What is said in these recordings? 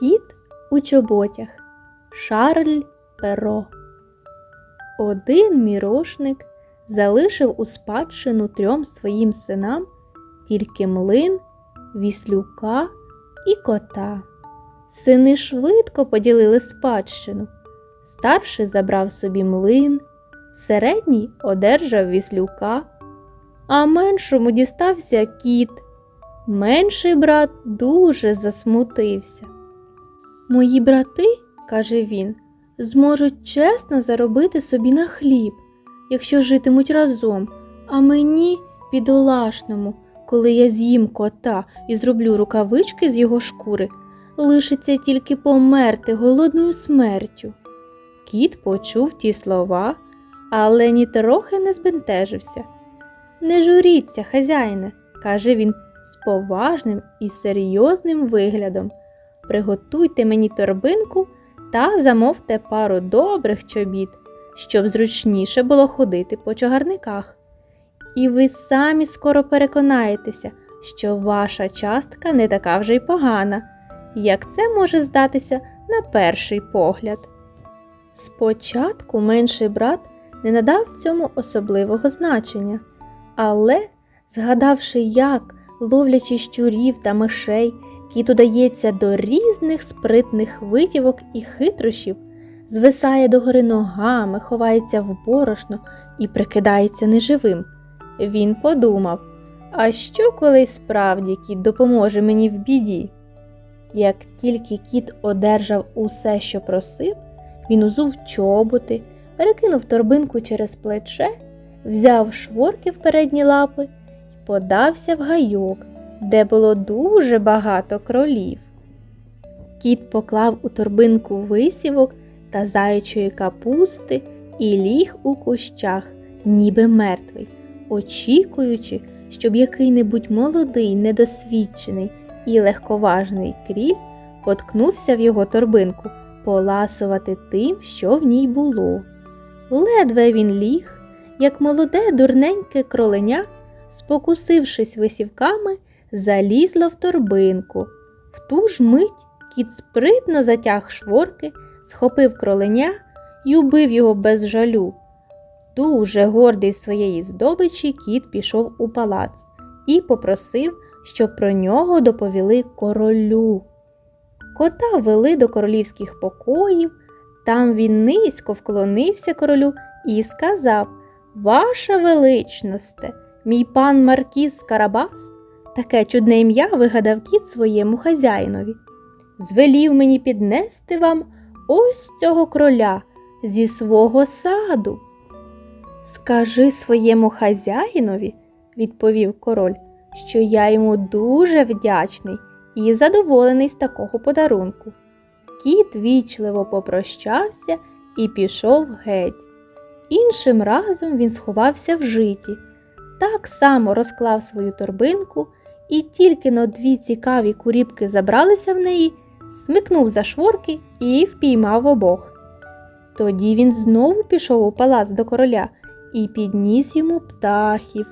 Кіт у чоботях Шарль Перо. Один мірошник залишив у спадщину трьом своїм синам тільки млин, віслюка і кота. Сини швидко поділили спадщину. Старший забрав собі млин, середній одержав віслюка, а меншому дістався кіт. Менший брат дуже засмутився. Мої брати, каже він, зможуть чесно заробити собі на хліб, якщо житимуть разом, а мені, бідолашному, коли я з'їм кота і зроблю рукавички з його шкури, лишиться тільки померти голодною смертю. Кіт почув ті слова, але ні трохи не збентежився. Не журіться, хазяїне, каже він з поважним і серйозним виглядом. Приготуйте мені торбинку та замовте пару добрих чобіт, щоб зручніше було ходити по чагарниках. І ви самі скоро переконаєтеся, що ваша частка не така вже й погана, як це може здатися на перший погляд. Спочатку менший брат не надав цьому особливого значення, але, згадавши, як, ловлячи щурів та мишей, кіт удається до різних спритних витівок і хитрощів, звисає догори ногами, ховається в борошно і прикидається неживим, він подумав, а що коли справді кіт допоможе мені в біді? Як тільки кіт одержав усе, що просив, він узув чоботи, перекинув торбинку через плече, взяв шворки в передні лапи і подався в гайок, де було дуже багато кролів. Кіт поклав у торбинку висівок та заячої капусти і ліг у кущах, ніби мертвий, очікуючи, щоб який-небудь молодий, недосвідчений і легковажний кріль поткнувся в його торбинку поласувати тим, що в ній було. Ледве він ліг, як молоде дурненьке кроленя, спокусившись висівками, залізло в торбинку. В ту ж мить кіт спритно затяг шворки, схопив кроленя і убив його без жалю. Дуже гордий своєї здобичі, кіт пішов у палац і попросив, щоб про нього доповіли королю. Кота вели до королівських покоїв. Там він низько вклонився королю і сказав Ваша величносте, мій пан Маркіз Карабас, таке чудне ім'я вигадав кіт своєму хазяїнові. Звелів мені піднести вам ось цього кроля зі свого саду. Скажи своєму хазяїнові, відповів король, що я йому дуже вдячний і задоволений з такого подарунку. Кіт вічливо попрощався і пішов геть. Іншим разом він сховався в житі, так само розклав свою торбинку і тільки но дві цікаві куріпки забралися в неї, смикнув за шворки і впіймав обох. Тоді він знову пішов у палац до короля і підніс йому птахів.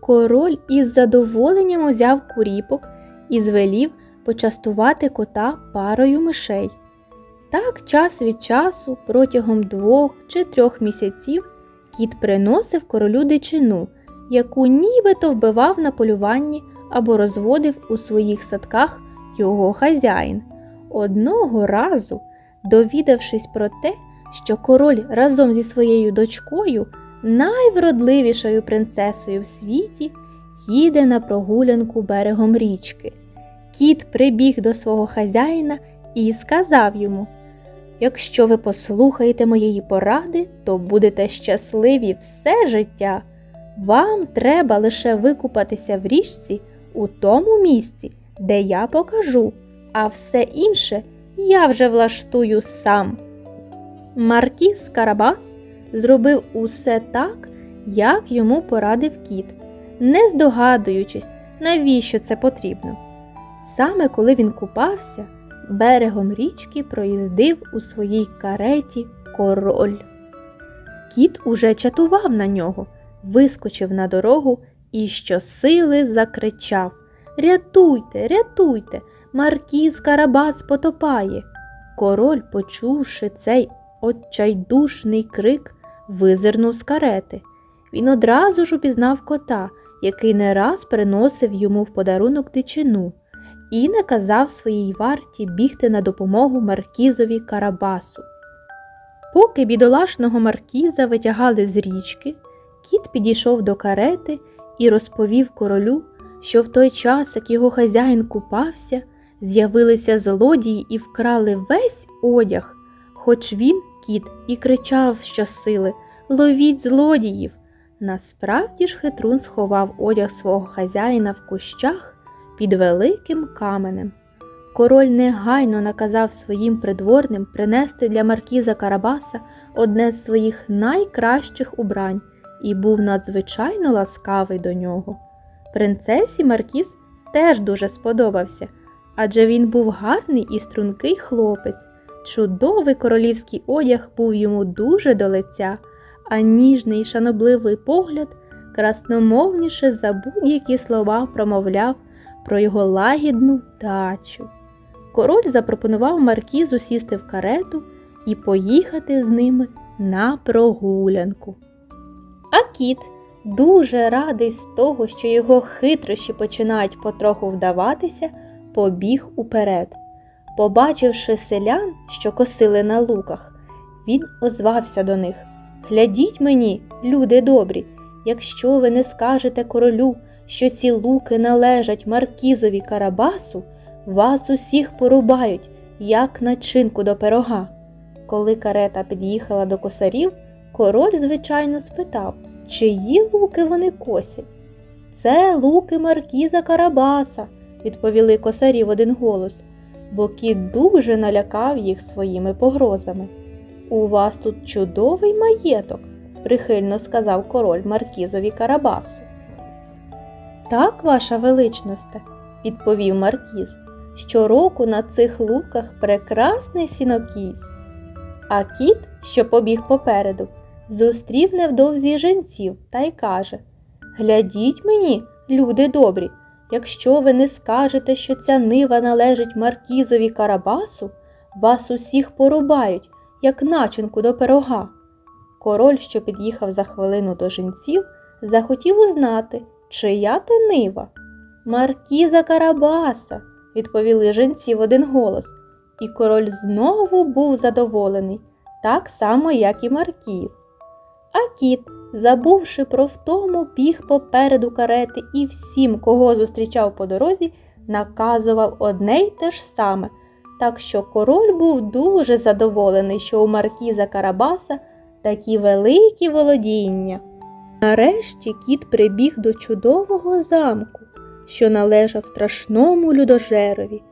Король із задоволенням узяв куріпок і звелів почастувати кота парою мишей. Так час від часу, протягом двох чи трьох місяців, кіт приносив королю дичину, яку нібито вбивав на полюванні або розводив у своїх садках його хазяїн. Одного разу, довідавшись про те, що король разом зі своєю дочкою, найвродливішою принцесою в світі, їде на прогулянку берегом річки. Кіт прибіг до свого хазяїна і сказав йому Якщо ви послухаєте моєї поради, то будете щасливі все життя. Вам треба лише викупатися в річці у тому місці, де я покажу, а все інше я вже влаштую сам. Маркіз Карабас зробив усе так, як йому порадив кіт, не здогадуючись, навіщо це потрібно. Саме коли він купався, берегом річки проїздив у своїй кареті король. Кіт уже чатував на нього, вискочив на дорогу і щосили закричав Рятуйте, рятуйте, Маркіз Карабас потопає. Король, почувши цей отчайдушний крик, визирнув з карети. Він одразу ж упізнав кота, який не раз приносив йому в подарунок дичину, і наказав своїй варті бігти на допомогу маркізові Карабасу. Поки бідолашного маркіза витягали з річки, кіт підійшов до карети і розповів королю, що в той час, як його хазяїн купався, з'явилися злодії і вкрали весь одяг, хоч він, кіт, і кричав щосили Ловіть злодіїв. Насправді ж хитрун сховав одяг свого хазяїна в кущах під великим каменем. Король негайно наказав своїм придворним принести для маркіза Карабаса одне з своїх найкращих убрань і був надзвичайно ласкавий до нього. Принцесі Маркіз теж дуже сподобався, адже він був гарний і стрункий хлопець. Чудовий королівський одяг був йому дуже до лиця, а ніжний і шанобливий погляд красномовніше за будь-які слова промовляв про його лагідну вдачу. Король запропонував маркізу сісти в карету і поїхати з ними на прогулянку. А кіт, дуже радий з того, що його хитрощі починають потроху вдаватися, побіг уперед. Побачивши селян, що косили на луках, він озвався до них Глядіть мені, люди добрі, якщо ви не скажете королю, що ці луки належать маркізові Карабасу, вас усіх порубають, як начинку до пирога. Коли карета під'їхала до косарів, король, звичайно, спитав, чиї луки вони косять. Це луки маркіза Карабаса, відповіли косарі в один голос, бо кіт дуже налякав їх своїми погрозами. У вас тут чудовий маєток, прихильно сказав король маркізові Карабасу. Так, ваша величносте, відповів маркіз, щороку на цих луках прекрасний сінокіс. А кіт, що побіг попереду, зустрів невдовзі женців та й каже Глядіть мені, люди добрі, якщо ви не скажете, що ця нива належить маркізові Карабасу, вас усіх порубають, як начинку до пирога. Король, що під'їхав за хвилину до женців, захотів узнати, чия то нива. Маркіза Карабаса, відповіли женці в один голос, і король знову був задоволений, так само, як і Маркіз. А кіт, забувши про втому, біг попереду карети і всім, кого зустрічав по дорозі, наказував одне й те ж саме. Так що король був дуже задоволений, що у Маркіза Карабаса такі великі володіння. Нарешті кіт прибіг до чудового замку, що належав страшному людожерові.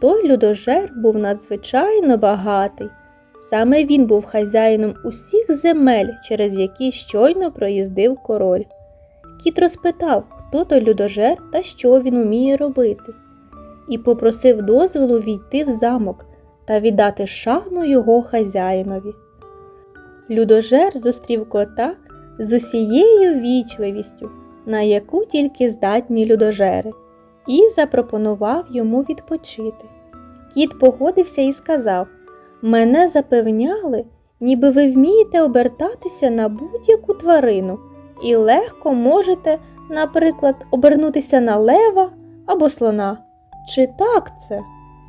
Той людожер був надзвичайно багатий. Саме він був хазяїном усіх земель, через які щойно проїздив король. Кіт розпитав, хто той людожер та що він уміє робити, і попросив дозволу війти в замок та віддати шану його хазяїнові. Людожер зустрів кота з усією вічливістю, на яку тільки здатні людожери, і запропонував йому відпочити. Кіт погодився і сказав Мене запевняли, ніби ви вмієте обертатися на будь-яку тварину і легко можете, наприклад, обернутися на лева або слона. Чи так це?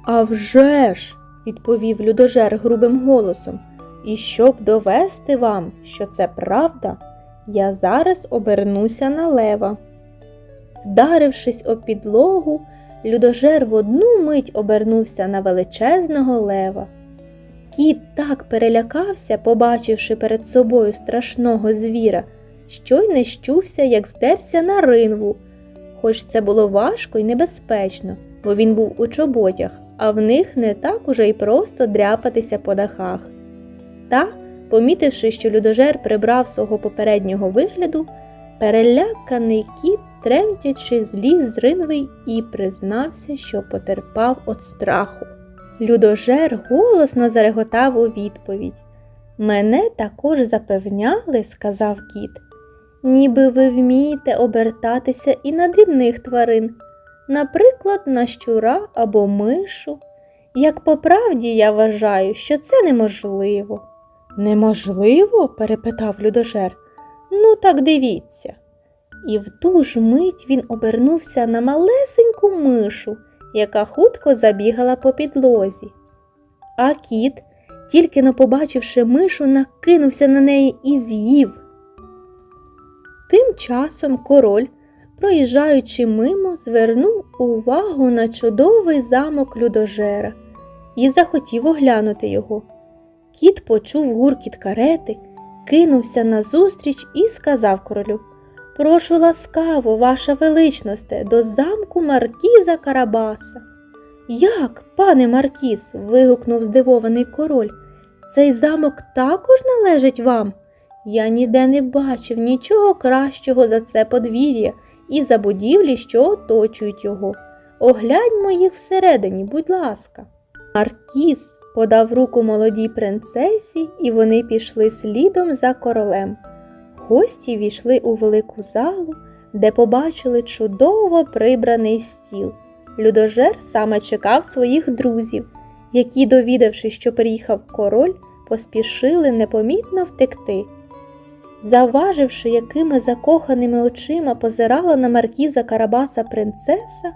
«А вже ж!» – відповів людожер грубим голосом. І щоб довести вам, що це правда, я зараз обернуся на лева. Вдарившись об підлогу, людожер в одну мить обернувся на величезного лева. Кіт так перелякався, побачивши перед собою страшного звіра, що й не щувся, як здерся на ринву. Хоч це було важко і небезпечно, бо він був у чоботях, а в них не так уже й просто дряпатися по дахах. Та, помітивши, що людожер прибрав свого попереднього вигляду, переляканий кіт, тремтячи, зліз з ринви і признався, що потерпав від страху. Людожер голосно зареготав у відповідь. Мене також запевняли, сказав кіт, ніби ви вмієте обертатися і на дрібних тварин. наприклад, на щура або мишу. Як по правді я вважаю, що це неможливо. Неможливо? перепитав людожер. Ну, так дивіться. І в ту ж мить він обернувся на малесеньку мишу, яка хутко забігала по підлозі. А кіт, тільки но побачивши мишу, накинувся на неї і з'їв. Тим часом король, проїжджаючи мимо, звернув увагу на чудовий замок людожера і захотів оглянути його. Кіт почув гуркіт карети, кинувся назустріч і сказав королю Прошу ласкаво, ваша величносте, до замку Маркіза Карабаса. Як, пане Маркіз? вигукнув здивований король. Цей замок також належить вам? Я ніде не бачив нічого кращого за це подвір'я і за будівлі, що оточують його. Огляньмо їх всередині, будь ласка. Маркіз подав руку молодій принцесі, і вони пішли слідом за королем. Гості війшли у велику залу, де побачили чудово прибраний стіл. Людожер саме чекав своїх друзів, які, довідавшись, що приїхав король, поспішили непомітно втекти. Завваживши, якими закоханими очима позирала на маркіза Карабаса принцеса,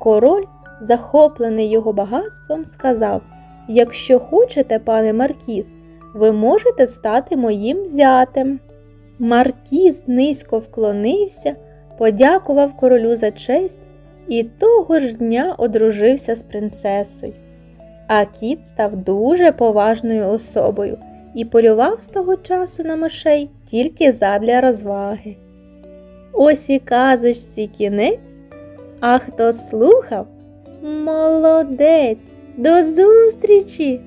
король, захоплений його багатством, сказав Якщо хочете, пане Маркіз, ви можете стати моїм зятем. Маркіз низько вклонився, подякував королю за честь і того ж дня одружився з принцесою. А кіт став дуже поважною особою і полював з того часу на мишей тільки задля розваги. Ось і казочці кінець, а хто слухав, молодець, до зустрічі!